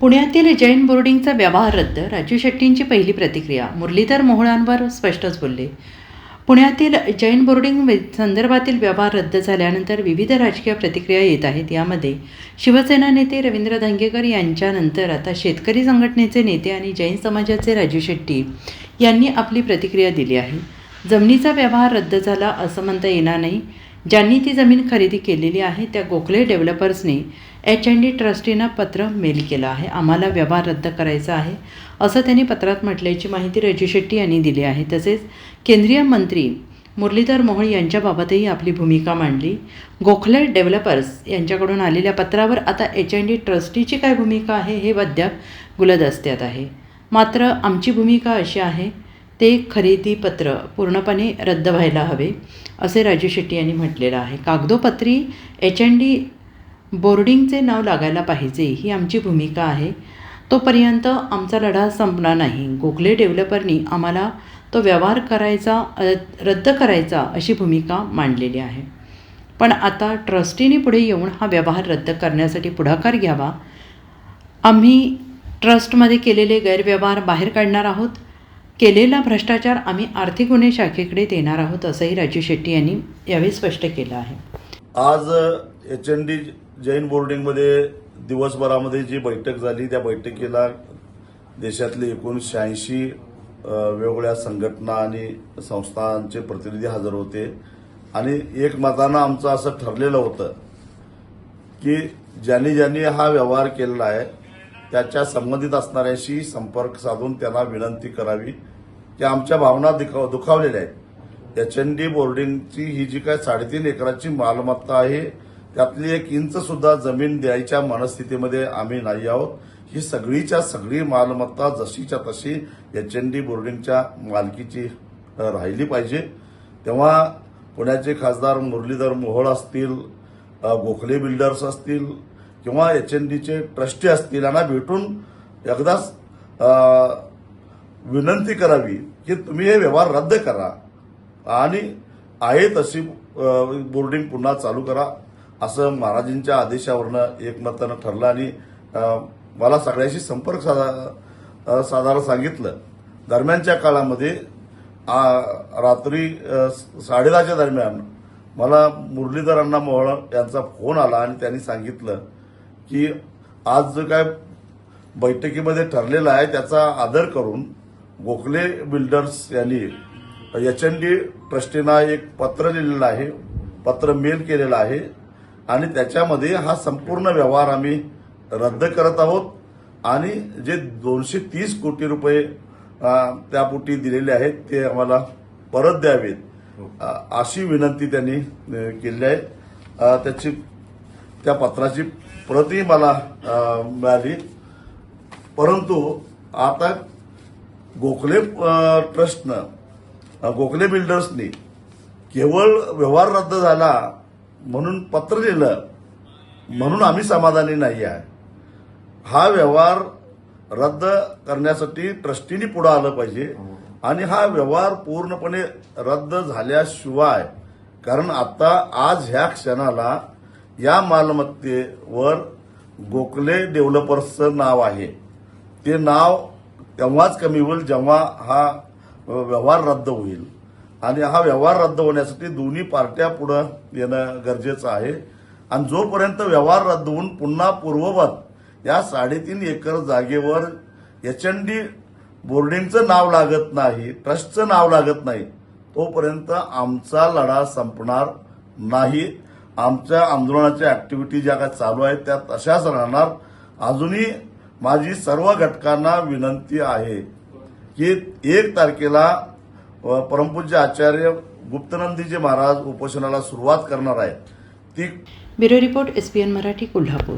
पुण्यातील जैन बोर्डिंगचा व्यवहार रद्द राजू शेट्टींची पहिली प्रतिक्रिया मुरलीधर मोहळांवर स्पष्टच बोलले. पुण्यातील जैन बोर्डिंग संदर्भातील व्यवहार रद्द झाल्यानंतर विविध राजकीय प्रतिक्रिया येत आहेत. यामध्ये शिवसेना नेते रवींद्र धंगेकर यांच्यानंतर आता शेतकरी संघटनेचे नेते आणि जैन समाजाचे राजू शेट्टी यांनी आपली प्रतिक्रिया दिली आहे. जमिनीचा व्यवहार रद्द झाला असं म्हणता येणार नाही. ज्यांनी ती जमीन खरेदी केलेली आहे त्या गोखले डेव्हलपर्सने एच एन डी ट्रस्टींना पत्र मेल केलं आहे. आम्हाला व्यवहार रद्द करायचा आहे असं त्यांनी पत्रात म्हटल्याची माहिती रजू शेट्टी यांनी दिली आहे. तसेच केंद्रीय मंत्री मुरलीधर मोहोळ यांच्याबाबतही आपली भूमिका मांडली. गोखले डेव्हलपर्स यांच्याकडून आलेल्या पत्रावर आता एच एन डी ट्रस्टीची काय भूमिका आहे हे अद्याप गुलदस्त्यात आहे. मात्र आमची भूमिका अशी आहे ते खरेदीपत्र पूर्णपणे रद्द व्हायला हवे असे राजू शेट्टी यांनी म्हटलेलं आहे. कागदोपत्री एच एन डी बोर्डिंगचे नाव लागायला पाहिजे ही आमची भूमिका आहे. तोपर्यंत आमचा लढा संपणार नाही. गोखले डेव्हलपरनी आम्हाला तो व्यवहार करायचा रद्द करायचा अशी भूमिका मांडलेली आहे. पण आता ट्रस्टीने पुढे येऊन हा व्यवहार रद्द करण्यासाठी पुढाकार घ्यावा. आम्ही ट्रस्टमध्ये केलेले गैरव्यवहार बाहेर काढणार आहोत. केलेला भ्रष्टाचार आम्ही आर्थिक गुन्हे शाखेकडे देणार आहोत असंही राजू शेट्टी यांनी यावेळी स्पष्ट केलं आहे. आज एच एन डी जैन बोर्डिंगमध्ये दिवसभरामध्ये जी बैठक झाली त्या बैठकीला देशातले एकूण शहाऐंशी वेगवेगळ्या संघटना आणि संस्थांचे प्रतिनिधी हजर होते. आणि एक मतानं आमचं असं ठरलेलं होतं की ज्यांनी ज्यांनी हा व्यवहार केलेला आहे त्याच्या संबंधित असणाऱ्याशी संपर्क साधून त्यांना विनंती करावी. की आमच्या भावना दुखाव दुखावलेल्या आहेत. एच एन डी बोर्डिंगची ही जी काय साडेतीन एकराची मालमत्ता आहे त्यातली एक इंच सुद्धा जमीन द्यायच्या मनस्थितीमध्ये आम्ही नाही आहोत. ही सगळीच्या सगळी मालमत्ता जशीच्या तशी एच एन डी बोर्डिंगच्या मालकीची राहिली पाहिजे. तेव्हा पुण्याचे खासदार मुरलीधर मोहोळ असतील गोखले बिल्डर्स असतील किंवा एच एन डीचे ट्रस्टी असतील यांना भेटून एकदाच विनंती करावी की तुम्ही हे व्यवहार रद्द करा आणि आहे तशी बोर्डिंग पुन्हा चालू करा असं महाराजांच्या आदेशावरनं एकमतानं ठरलं आणि मला सगळ्याशी संपर्क साधा साधायला सांगितलं. दरम्यानच्या काळामध्ये रात्री साडेदहाच्या दरम्यान मला मुरलीधर अण्णा मोहळ यांचा फोन आला आणि त्यांनी सांगितलं की आज जो काय बैठकीमध्ये ठरलेला आहे त्याचा आदर करून गोखले बिल्डर्स यांनी एच एन डी ट्रस्टीना एक पत्र लिहिलेलं आहे पत्र मेल केलेलं आहे आणि त्याच्यामध्ये हा संपूर्ण व्यवहार आम्ही रद्द करत आहोत आणि जे दोनशे तीस कोटी रुपये त्यापोटी दिलेले आहेत ते आम्हाला परत द्यावेत. अशी विनंती त्यांनी केली आहे. त्याची त्या पत्राची प्रती मला मिळाली. परंतु आता गोखले ट्रस्टनं गोखले बिल्डर्सनी केवळ व्यवहार रद्द झाला म्हणून पत्र लिहिलं म्हणून आम्ही समाधानी नाही आहे. हा व्यवहार रद्द करण्यासाठी ट्रस्टीनी पुढं आलं पाहिजे आणि हा व्यवहार पूर्णपणे रद्द झाल्याशिवाय कारण आता आज ह्या क्षणाला या मालमत्तेवर गोखले डेव्हलपर्सचं नाव आहे. ते नाव तेव्हाच कमी होईल जेव्हा हा व्यवहार रद्द होईल. आणि हा व्यवहार रद्द होण्यासाठी दोन्ही पार्ट्या पुढं येणं गरजेचं आहे. आणि जोपर्यंत व्यवहार रद्द होऊन पुन्हा पूर्ववत या साडेतीन एकर जागेवर एच एन डी बोर्डिंगचं नाव लागत नाही ट्रस्टचं नाव लागत नाही तोपर्यंत आमचा लढा संपणार नाही. आमच्या आंदोलनाच्या ऍक्टिव्हिटी ज्या काय चालू आहेत त्या तशाच राहणार. अजूनही माझी सर्व घटकांना विनंती आहे की एक तारखेला परमपूज्य आचार्य गुप्तनंदीजी महाराज उपोषणाला सुरुवात करणार आहेत. ती bureau report S P N Marathi Kolhapur.